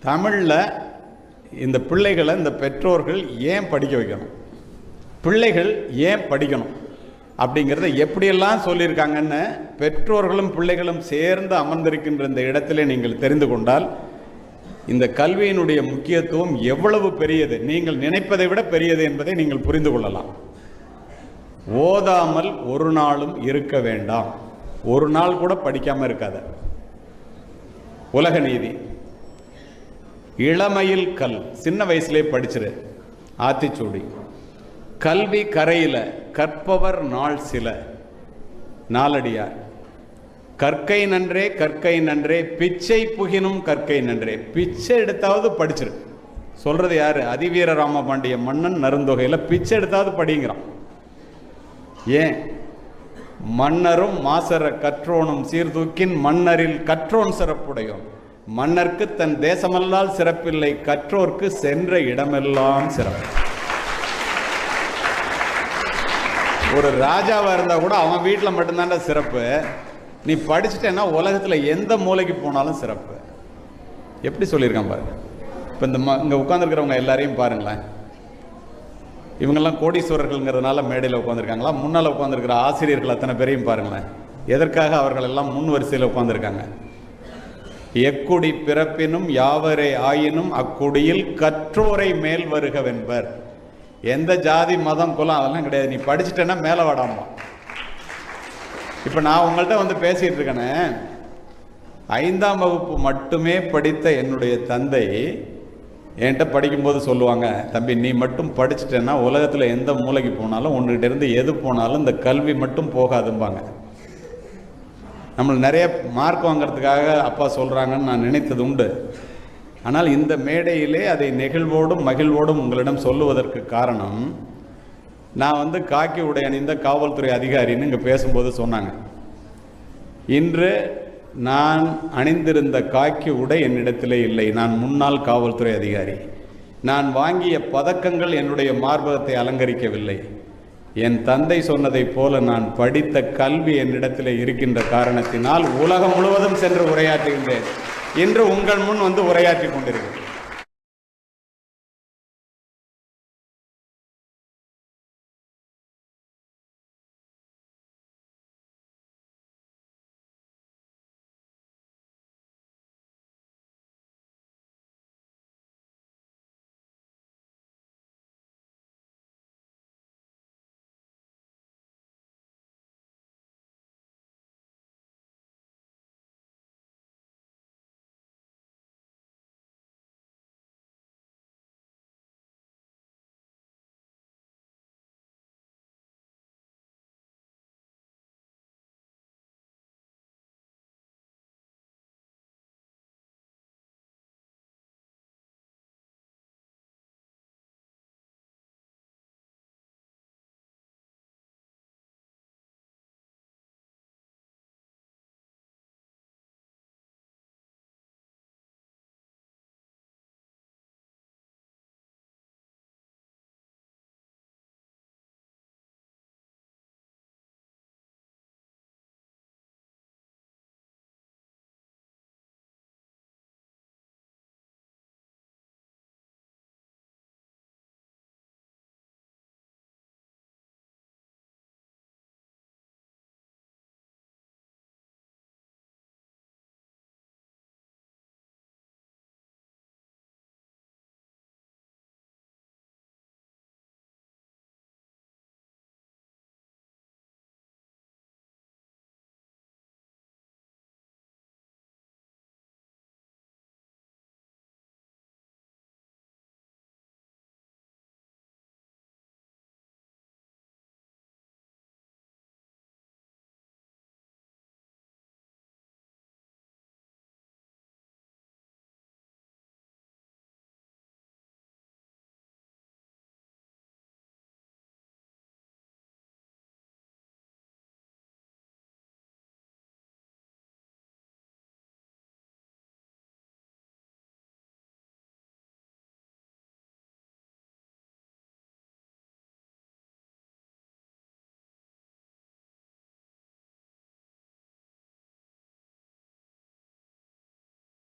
தமிழில் இந்த பிள்ளைகளை இந்த பெற்றோர்கள் ஏன் படிக்க வைக்கணும்? பிள்ளைகள் ஏன் படிக்கணும்? அப்படிங்கிறத எப்படியெல்லாம் சொல்லியிருக்காங்கன்னு பெற்றோர்களும் பிள்ளைகளும் சேர்ந்து அமர்ந்திருக்கின்ற இந்த இடத்திலே நீங்கள் தெரிந்து கொண்டால் இந்த கல்வியினுடைய முக்கியத்துவம் எவ்வளவு பெரியது? நீங்கள் நினைப்பதை விட பெரியது என்பதை நீங்கள் புரிந்து கொள்ளலாம். ஓதாமல் ஒரு நாளும் இருக்க வேண்டாம். ஒரு நாள் கூட படிக்காமல் இருக்காத. உலக நீதி. இளமையில் கல். சின்ன வயசுலே படிச்சிரு. ஆத்திச்சூடி. கல்வி கரையில் கற்பவர் நாள் சில. நாலடியார். கற்கை நன்றே கற்கை நன்றே பிச்சை புகினும் கற்கை நன்றே. பிச்சை எடுத்தாவது படிச்சிரு. சொல்கிறது யார்? அதிவீர ராமபாண்டிய மன்னன் நருந்தொகையில் பிச்சை எடுத்தாவது படிங்கிறான். ஏன்? மன்னரும் மாசர கற்றோனும் சீர்தூக்கின் மன்னரில் கற்றோன் சிறப்புடையோன். மன்னர்க்கு தன் தேசமல்லால் சிறப்பில்லை கற்றோர்க்கு சென்ற இடமெல்லாம் சிறப்பு. ஒரு ராஜாவாக இருந்தால் கூட அவன் வீட்டில் மட்டும்தான்டா சிறப்பு. நீ படிச்சுட்டேன்னா உலகத்தில் எந்த மூலைக்கு போனாலும் சிறப்பு. எப்படி சொல்லியிருக்கான் பாருங்க. இப்போ இந்த ம இங்கே உட்காந்துருக்கிறவங்க எல்லாரையும் பாருங்களேன். இவங்கெல்லாம் கோடீஸ்வரர்கள்ங்கிறதுனால மேடையில் உட்காந்துருக்காங்களா முன்னால் உட்காந்துருக்கிற ஆசிரியர்கள் அத்தனை பேரையும் பாருங்களேன். எதற்காக அவர்கள் எல்லாம் முன் வரிசையில் உட்காந்துருக்காங்க எக்குடி பிறப்பினும் யாவரே ஆயினும் அக்குடியில் கற்றோரை மேல் வருகவென்பர். எந்த ஜாதி மதம் குலம் அதெல்லாம் கிடையாது. நீ படிச்சுட்டேன்னா மேலே வாடாமா இப்போ நான் உங்கள்கிட்ட வந்து பேசிகிட்டு இருக்கேனே. ஐந்தாம் வகுப்பு மட்டுமே படித்த என்னுடைய தந்தை என்கிட்ட படிக்கும்போது சொல்லுவாங்க தம்பி நீ மட்டும் படிச்சிட்டேன்னா உலகத்தில் எந்த மூலைக்கு போனாலும் உன்கிட்ட இருந்து எது போனாலும் இந்த கல்வி மட்டும் போகாதும்பாங்க. நம்மளை நிறைய மார்க் வாங்குறதுக்காக அப்பா சொல்கிறாங்கன்னு நான் நினைத்தது உண்டு. ஆனால் இந்த மேடையிலே அதை நெகிழ்வோடும் மகிழ்வோடும் உங்களிடம் சொல்லுவதற்கு காரணம் நான் வந்து காக்கி உடை அணிந்த காவல்துறை அதிகாரின்னு இங்கே பேசும்போது சொன்னாங்க. இன்று நான் அணிந்திருந்த காக்கி உடை என்னிடத்திலே இல்லை. நான் முன்னாள் காவல்துறை அதிகாரி. நான் வாங்கிய பதக்கங்கள் என்னுடைய மார்பகத்தை அலங்கரிக்கவில்லை. என் தந்தை சொன்னதைப் போல நான் படித்த கல்வி என்னிடத்தில் இருக்கின்ற காரணத்தினால் உலகம் முழுவதும் சென்று உரையாற்றுகின்றேன். இன்று உங்கள் முன் வந்து உரையாற்றி கொண்டிருக்கிறேன்.